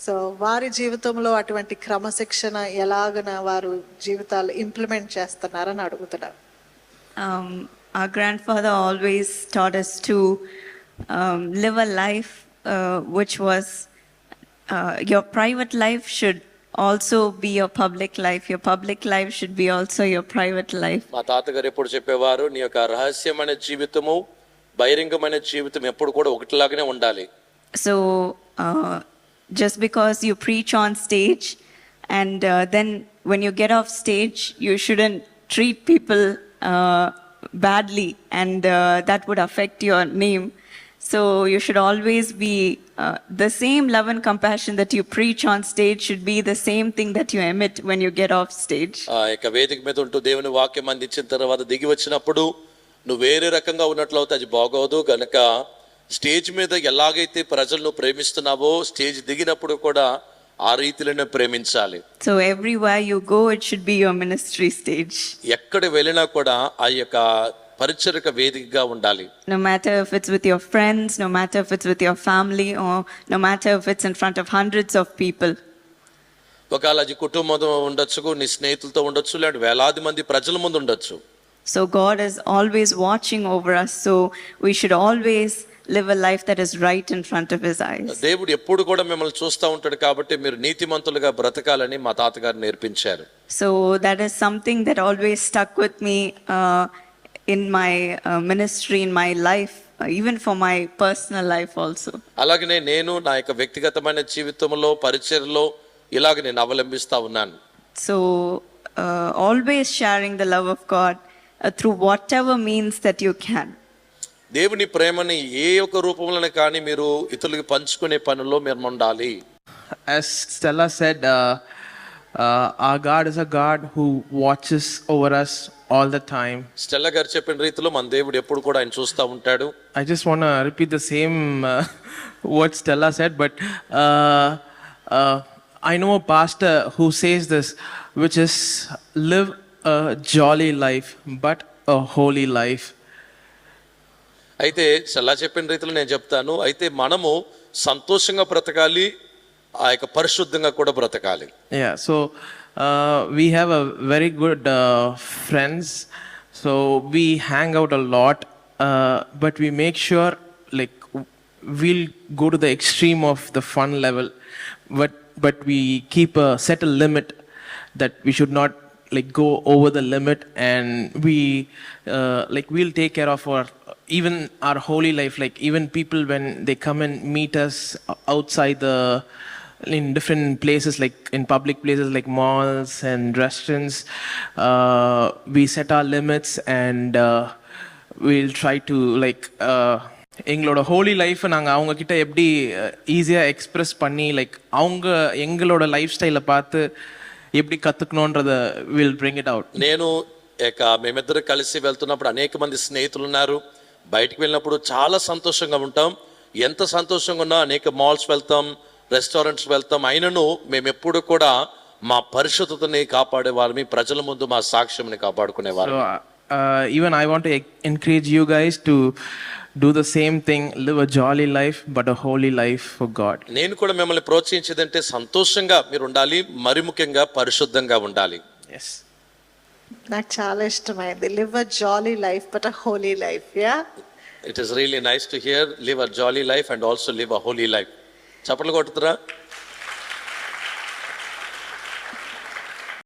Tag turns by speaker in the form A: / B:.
A: So వారి జీవితంలో అటువంటి క్రమశిక్షణ ఎలాగన వారు జీవితాలు ఇంప్లిమెంట్ చేస్తున్నారని అడుగుతున్నారు
B: Um, our grandfather always taught us to um, live a life uh, which was uh, your private life should also be your public life. Your public life should be also your private life.
C: మా తాతగారు ఎప్పుడు చెప్పేవారు నీ యొక్క రహస్యమైన జీవితము బహిరంగమైన జీవితం ఎప్పుడు కూడా ఒకటిలాగానే ఉండాలి
B: So, uh, just because you preach on stage and uh, then when you get off stage, you shouldn't treat people uh, badly and uh, that would affect your name. So, you should always be uh, the same love and compassion that you preach on stage should be the same thing that you emit when you get off stage.
C: ఆ యొక్క వేదిక మీద ఉంటూ దేవుని వాక్యం అందించిన తర్వాత దిగి వచ్చినప్పుడు నువ్వు వేరే రకంగా ఉన్నట్లు అవుతే అది బాగోదు కనుక స్టేజ్ మీద ఎలాగైతే ప్రజల్లో ప్రేమిస్తున్నావో స్టేజ్ దిగినప్పుడు కూడా ఆ రీతిలోనే ప్రేమించాలి.
B: So everywhere you go it should be your ministry stage
C: ఎక్కడ వెళ్ళినా కూడా ఆ యొక్క పరిచరక వేదికగా ఉండాలి.
B: No matter if it's with your friends no matter if it's with your family or no matter if it's in front of hundreds of people
C: ఒకవేళ అది కుటుంబం ఉండొచ్చు నీ స్నేహితులతో ఉండొచ్చు లేదా వేలాది మంది ప్రజల ముందు ఉండొచ్చు.
B: So God is always watching over us so we should always live a life that is right in front of His eyes.
C: దేవుడు ఎప్పుడు కూడా మిమ్మల్ని చూస్తూ ఉంటాడు కాబట్టి మీరు నీతిమంతులుగా బ్రతకాలని మా తాతగారు నేర్పించారు
B: So that is something that always stuck with me uh, in my uh, ministry, in my life, uh, even for my personal life also.
C: అలాగనే నేను నా యొక్క వ్యక్తిగతమైన జీవితంలో పరిచయలో ఇలాగ నేను అవలంబిస్తా ఉన్నాను
B: So uh, always sharing the love of God uh, through whatever means that you can.
C: దేవుని ప్రేమని ఏ ఒక్క రూపంలోనే కానీ మీరు ఇతరులకు పంచుకునే పనిలో మీరు ఉండాలి
D: As Stella said, uh, uh, our God is a God who watches over us all the time.
C: స్టెల్ల గారు చెప్పిన రీతిలో మన దేవుడు ఎప్పుడు కూడా ఆయన చూస్తూ ఉంటాడు
D: I just want to repeat the same uh, what Stella said, but uh, uh, I know a pastor who says this, which is live a jolly life, but a holy life.
C: అయితే చల్లా చెప్పిన రీతిలో నేను చెప్తాను. అయితే మనము సంతోషంగా బ్రతకాలి ఆ యొక్క పరిశుద్ధంగా కూడా బ్రతకాలి.
D: Yeah so we have a very good friends so we hang out a lot but we make sure like we'll go to the extreme of the fun level but but we keep settle limit that we should not limit that we should not like go over the limit, and we uh, like we'll take care of our even our holy life. Like even people when they come and meet us outside the in different places like in public places like malls and restaurants uh, we set our limits and uh, we'll try to like uh, எங்களோட holy லைஃப்பை நாங்கள் அவங்கக்கிட்ட எப்படி ஈஸியாக express பண்ணி like அவங்க எங்களோட life ஸ்டைலை பார்த்து எப்படி கற்றுக்கணுன்றத வில் bring it out
C: నేను ఇక మేమిద్దరు కలిసి వెళ్తున్నప్పుడు అనేక మంది స్నేహితులు ఉన్నారు బయటికి వెళ్ళినప్పుడు చాలా సంతోషంగా ఉంటాం ఎంత సంతోషంగా ఉన్నా అనేక మాల్స్ వెళ్తాం రెస్టారెంట్స్ వెళ్తాం అయినను మేము ఎప్పుడు కూడా మా పరిశుద్ధతని కాపాడే వాళ్ళమి ప్రజల ముందు మా సాక్ష్యంని కాపాడుకునేవారు
D: So, uh, even I want to encourage you guys to do the same thing, live a jolly life, but a holy life for God.
C: నేను కూడా మిమ్మల్ని ప్రోత్సహించేదంటే సంతోషంగా మీరు ఉండాలి మరి ముఖ్యంగా పరిశుద్ధంగా ఉండాలి.
D: Yes.
A: నాకు చాలా ఇష్టమైంది. Live a jolly life but a holy life yeah
C: it is really nice to hear live a jolly life and also live a holy life చప్పట్లు కొట్టుతురా?